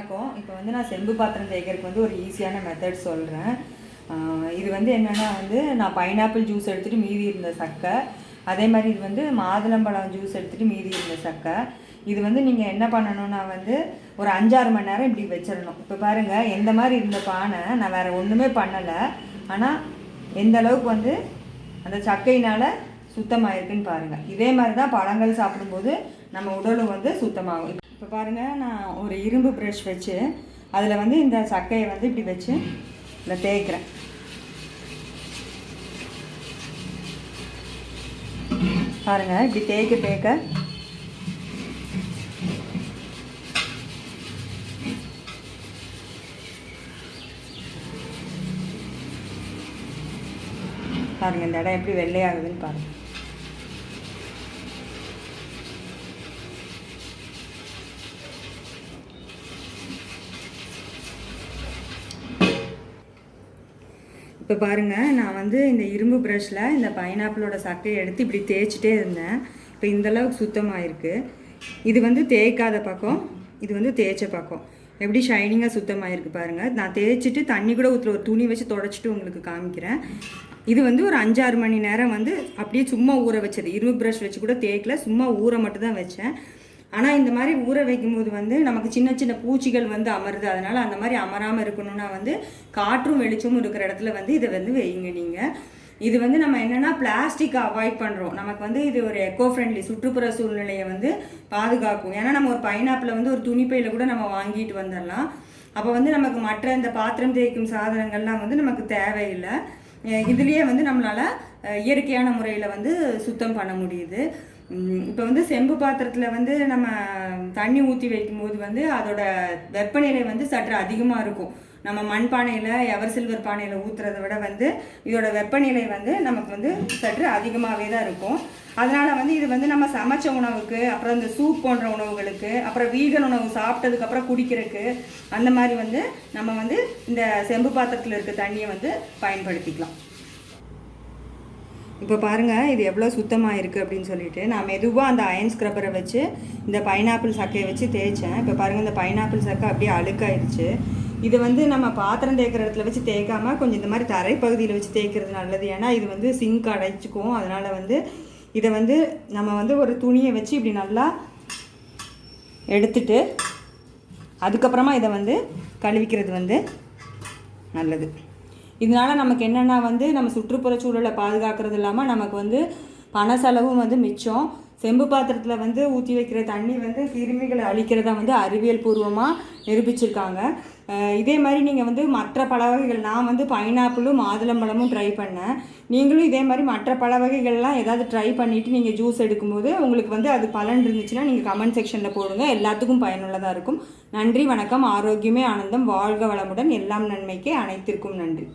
வணக்கம் இப்போ வந்து நான் செம்பு பாத்திரம் தேய்க்கிறதுக்கு வந்து ஒரு ஈஸியான மெத்தட் சொல்கிறேன் இது வந்து என்னென்னா வந்து நான் பைனாப்பிள் ஜூஸ் எடுத்துகிட்டு மீதி இருந்த சக்கை. அதே மாதிரி இது வந்து மாதுளம்பழம் ஜூஸ் எடுத்துகிட்டு மீதி இருந்த சக்கை. இது வந்து நீங்கள் என்ன பண்ணணும்னா வந்து ஒரு அஞ்சாறு மணி நேரம் இப்படி வச்சிடணும். இப்போ பாருங்கள் எந்த மாதிரி இருந்த பானை நான் வேறு ஒன்றுமே பண்ணலை. ஆனால் எந்த அளவுக்கு வந்து அந்த சக்கையினால் சுத்தமாக இருக்குன்னு பாருங்கள் இதே மாதிரி தான் பழங்கள் சாப்பிடும்போது நம்ம உடலும் வந்து சுத்தமாகும். இப்போ பாருங்கள் நான் ஒரு இரும்பு ப்ரஷ் வச்சு அதில் வந்து இந்த சக்கையை வந்து இப்படி வச்சு இதில் தேய்க்கிறேன். பாருங்கள் இப்படி தேய்க்க தேய்க்க பாருங்கள் இந்த இடம் எப்படி வெள்ளையாகுதுன்னு பாருங்கள் இப்போ பாருங்கள் நான் வந்து இந்த இரும்பு ப்ரஷில் இந்த பைனாப்பிளோட சக்கையை எடுத்து இப்படி தேய்ச்சிட்டே இருந்தேன். இப்போ இந்தளவுக்கு சுத்தமாகிருக்கு சுத்தமாக இருக்குது இது வந்து தேய்க்காத பக்கம் இது வந்து தேய்ச்ச பக்கம். எப்படி ஷைனிங்காக சுத்தமாக இருக்குது பாருங்கள் நான் தேய்ச்சிட்டு தண்ணி கூட ஊற்றுற ஒரு துணி வச்சு தொடச்சிட்டு உங்களுக்கு காமிக்கிறேன். இது வந்து ஒரு அஞ்சாறு மணி நேரம் வந்து அப்படியே சும்மா ஊற வச்சது. இரும்பு ப்ரஷ் வச்சு கூட தேய்க்கல சும்மா ஊற மட்டும் தான் வச்சேன். ஆனால் இந்த மாதிரி ஊற வைக்கும்போது வந்து நமக்கு சின்ன சின்ன பூச்சிகள் வந்து அமருது. அதனால் அந்த மாதிரி அமராமல் இருக்கணும்னா வந்து காற்றும் வெளிச்சமும் இருக்கிற இடத்துல வந்து இதை வந்து வைங்க நீங்கள் இது வந்து நம்ம என்னென்னா பிளாஸ்டிக் அவாய்ட் பண்ணுறோம் நமக்கு வந்து இது ஒரு எக்கோ ஃப்ரெண்ட்லி சுற்றுப்புற சூழ்நிலையை வந்து பாதுகாக்கும். ஏன்னா நம்ம ஒரு பைனாப்பில் வந்து ஒரு துணிப்பையில் கூட நம்ம வாங்கிட்டு வந்துடலாம். அப்போ வந்து நமக்கு மற்ற இந்த பாத்திரம் தேய்க்கும் சாதனங்கள்லாம் வந்து நமக்கு தேவையில்லை. இதுலேயே வந்து நம்மளால் இயற்கையான முறையில் வந்து சுத்தம் பண்ண முடியுது. இப்போ வந்து செம்பு பாத்திரத்தில் வந்து நம்ம தண்ணி ஊற்றி வைக்கும்போது வந்து அதோட வெப்பநிலை வந்து சற்று அதிகமாக இருக்கும். நம்ம மண் பானையில் எவர் சில்வர் பானையில் ஊற்றுறத விட வந்து இதோட வெப்பநிலை வந்து நமக்கு வந்து சற்று அதிகமாகவே தான் இருக்கும். அதனால் வந்து இது வந்து நம்ம சமைச்ச உணவுக்கு அப்புறம் இந்த சூப் போன்ற உணவுகளுக்கு அப்புறம் வீகன் உணவு சாப்பிட்டதுக்கப்புறம் குடிக்கிறதுக்கு அந்த மாதிரி வந்து நம்ம வந்து இந்த செம்பு பாத்திரத்தில் இருக்க தண்ணியை வந்து பயன்படுத்திக்கலாம். இப்போ பாருங்கள் இது எவ்வளோ சுத்தமாக இருக்குது அப்படின்னு சொல்லிட்டு நான் மெதுவாக அந்த அயன் ஸ்க்ரப்பரை வச்சு இந்த பைனாப்பிள் சக்கையை வச்சு தேய்ச்சேன். இப்போ பாருங்கள் இந்த பைனாப்பிள் சக்கை அப்படியே அழுக்காயிருச்சு இது வந்து நம்ம பாத்திரம் தேய்க்கிற இடத்துல வச்சு தேய்க்காமல் கொஞ்சம் இந்த மாதிரி தரைப்பகுதியில் வச்சு தேய்க்கிறது நல்லது. ஏன்னா இது வந்து சிங்க் அடைச்சிக்கும். அதனால் வந்து இதை வந்து நம்ம வந்து ஒரு துணியை வச்சு இப்படி நல்லா எடுத்துட்டு அதுக்கப்புறமா இதை வந்து கழுவிக்கிறது வந்து நல்லது. இதனால நமக்கு என்னென்னா வந்து நம்ம சுற்றுப்புற சூழலை பாதுகாக்கிறது இல்லாமல் நமக்கு வந்து பண செலவும் வந்து மிச்சம். செம்பு பாத்திரத்தில் வந்து ஊற்றி வைக்கிற தண்ணி வந்து கிருமிகளை அழிக்கிறதா வந்து அறிவியல் பூர்வமாக நிரூபிச்சிருக்காங்க. இதே மாதிரி நீங்கள் வந்து மற்ற பழ வகைகள் நான் வந்து பைனாப்பிளும் மாதுளம்பழமும் ட்ரை பண்ணேன். நீங்களும் இதே மாதிரி மற்ற பழ வகைகள்லாம் ஏதாவது ட்ரை பண்ணிவிட்டு நீங்கள் ஜூஸ் எடுக்கும்போது உங்களுக்கு வந்து அது பலன் இருந்துச்சுன்னா நீங்கள் கமெண்ட் செக்ஷனில் போடுங்க. எல்லாத்துக்கும் பயனுள்ளதாக இருக்கும். நன்றி வணக்கம் ஆரோக்கியமே ஆனந்தம் வாழ்க வளமுடன் எல்லாம் நன்மைக்கே அனைத்திற்கும் நன்றி.